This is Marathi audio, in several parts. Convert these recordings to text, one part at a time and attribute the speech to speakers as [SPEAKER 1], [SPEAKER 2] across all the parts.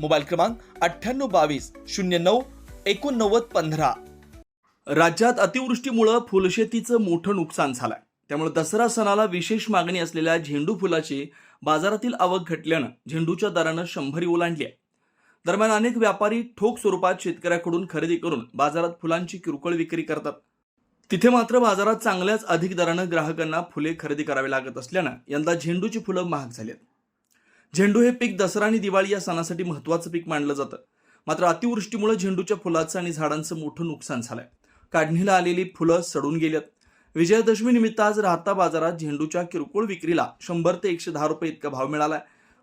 [SPEAKER 1] मोबाईल क्रमांक अठ्ठ्याण्णव बावीस शून्य नऊ एकोणनव्वद पंधरा. राज्यात अतिवृष्टीमुळं फुलशेतीचं मोठं नुकसान झालंय. त्यामुळे दसरा सणाला विशेष मागणी असलेल्या झेंडू फुलाची बाजारातील आवक घटल्यानं झेंडूच्या दरानं शंभरी ओलांडली आहे. दरम्यान अनेक व्यापारी ठोक स्वरूपात शेतकऱ्याकडून खरेदी करून बाजारात फुलांची किरकोळ विक्री करतात. तिथे मात्र बाजारात चांगल्याच अधिक दरानं ग्राहकांना फुले खरेदी करावी लागत असल्यानं यंदा झेंडूची फुलं महाग झाली आहेत. झेंडू हे पीक दसरा आणि दिवाळी या सणासाठी महत्वाचं पीक मानलं जातं. मात्र अतिवृष्टीमुळे झेंडूच्या फुलाचं आणि झाडांचं मोठं नुकसान झालंय. काढणीला आलेली फुलं सडून गेल्यात विजयादशमी निमित्त आज राहता बाजारात झेंडूच्या किरकोळ विक्रीला शंभर ते एकशे दहा रुपये इतका भाव मिळालाय.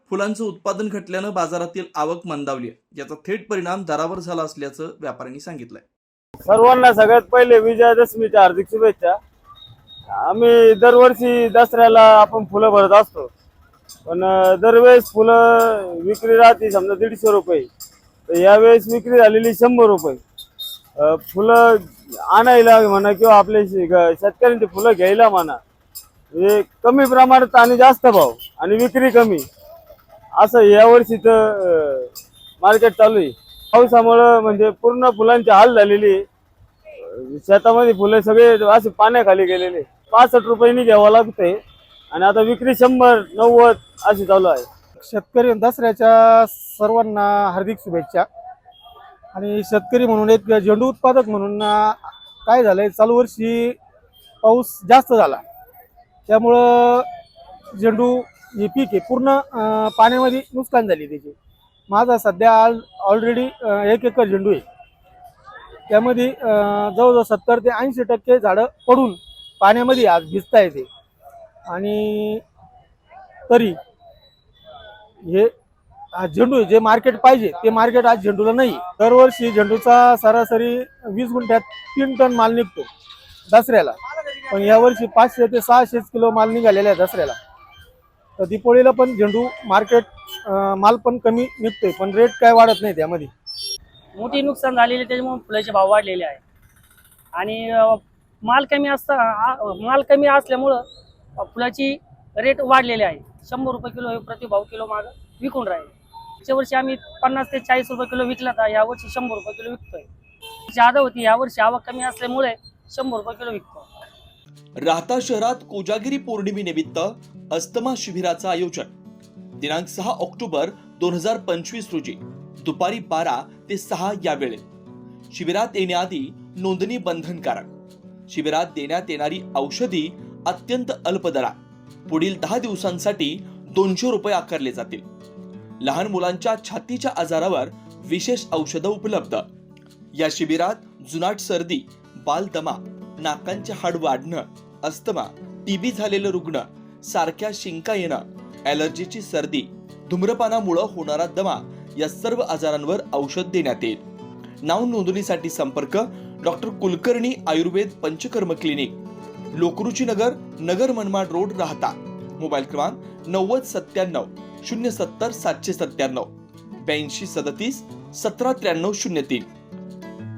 [SPEAKER 1] फुलांचं उत्पादन घटल्यानं बाजारातील आवक मंदावली आहे. याचा थेट परिणाम दरावर झाला असल्याचं व्यापाऱ्यांनी सांगितलंय.
[SPEAKER 2] सर्वांना सगळ्यात पहिले विजयादशमीच्या हार्दिक शुभेच्छा. आम्ही दरवर्षी दसऱ्याला आपण फुलं भरत असतो. पण दरवेळेस फुलं विक्री राहते समजा दीडशे रुपये. तर यावेळेस विक्री झालेली शंभर रुपये. फुलं आणायला म्हणा किंवा आपले शे- शेतकऱ्यांची फुलं घ्यायला म्हणा हे कमी प्रमाणात आणि जास्त भाव आणि विक्री कमी. असं यावर्षी तर मार्केट चालू आहे. पावसामुळं म्हणजे पूर्ण फुलांची हाल झालेली शेतामध्ये फुले सगळे असे पाण्याखाली गेलेले. पासष्ट रुपयांनी घ्यावं लागते आणि आता विक्री शंभर नव्वद अशी चालू आहे.
[SPEAKER 3] शेतकरी दसऱ्याच्या सर्वांना हार्दिक शुभेच्छा. आणि शेतकरी म्हणून एक झेंडू उत्पादक म्हणून काय झालंय चालू वर्षी पाऊस जास्त झाला. त्यामुळं झेंडू हे पीक आहे पूर्ण पाण्यामध्ये नुकसान झाली त्याची. माझा सध्या आज ऑलरेडी एक एकर झेंडू आहे. त्यामध्ये जवळजवळ सत्तर ते ऐंशी टक्के झाडं पडून पाण्यामध्ये आज भिजता येते. आणि तरी हे आज झेंडू जे मार्केट पाहिजे ते मार्केट आज झेंडूला नाही. दरवर्षी झेंडूचा सरासरी वीस गुंठ्यात तीन टन माल निघतो दसऱ्याला. पण यावर्षी पाचशे ते सहाशेच किलो माल निघालेला आहे दसऱ्याला. तर दिपोळीला पण झेंडू मार्केट अं, माल पण कमी निघतोय पण रेट काय वाढत नाही त्यामध्ये.
[SPEAKER 4] मोठी नुकसान झालेले त्याच्यामुळे फुलाचे भाव वाढलेले आहे. आणि अं, माल कमी असता आ- माल कमी असल्यामुळं फुलाची रेट वाढलेली आहे. शंभर रुपये किलो हे प्रतिभाव किलो माग विकून राहिले. मागच्या वर्षी आम्ही पन्नास ते चाळीस रुपये किलो विकला तर यावर्षी शंभर रुपये किलो विकतोय. जादा होती यावर्षी आवक कमी असल्यामुळे शंभर रुपये किलो विकतो.
[SPEAKER 1] राहता शहरात कोजागिरी पौर्णिमेनिमित्त अस्तमा शिबिराचं आयोजन. दिनांक सहा ऑक्टोबर दोन हजार पंचवीस रोजी दुपारी बारा ते सहा या वेळेत शिबिरात येण्याआधी नोंदणी बंधनकारक. शिबिरात देण्यात येणारी औषधी अत्यंत अल्प दरात पुढील दहा दिवसांसाठी दोनशे रुपये आकारले जातील. लहान मुलांच्या छातीच्या आजारावर विशेष औषधं उपलब्ध. या शिबिरात जुनाट सर्दी बालदमा नाकांचे हाड वाढणं अस्थमा टीबी झालेलं रुग्ण सारख्या शिंका येणं ॲलर्जीची सर्दी धूम्रपानामुळं होणारा दमा या सर्व आजारांवर औषध देण्यात येईल. नाव नोंदणीसाठी संपर्क डॉक्टर कुलकर्णी आयुर्वेद पंचकर्म क्लिनिक. लोकरुची नगर नगर मनमाड रोड राहता. मोबाईल क्रमांक नव्वद सत्त्याण्णव शून्य सत्तर सातशे सत्त्याण्णव ब्याऐंशी सदतीस सतरा त्र्याण्णव शून्य तीन.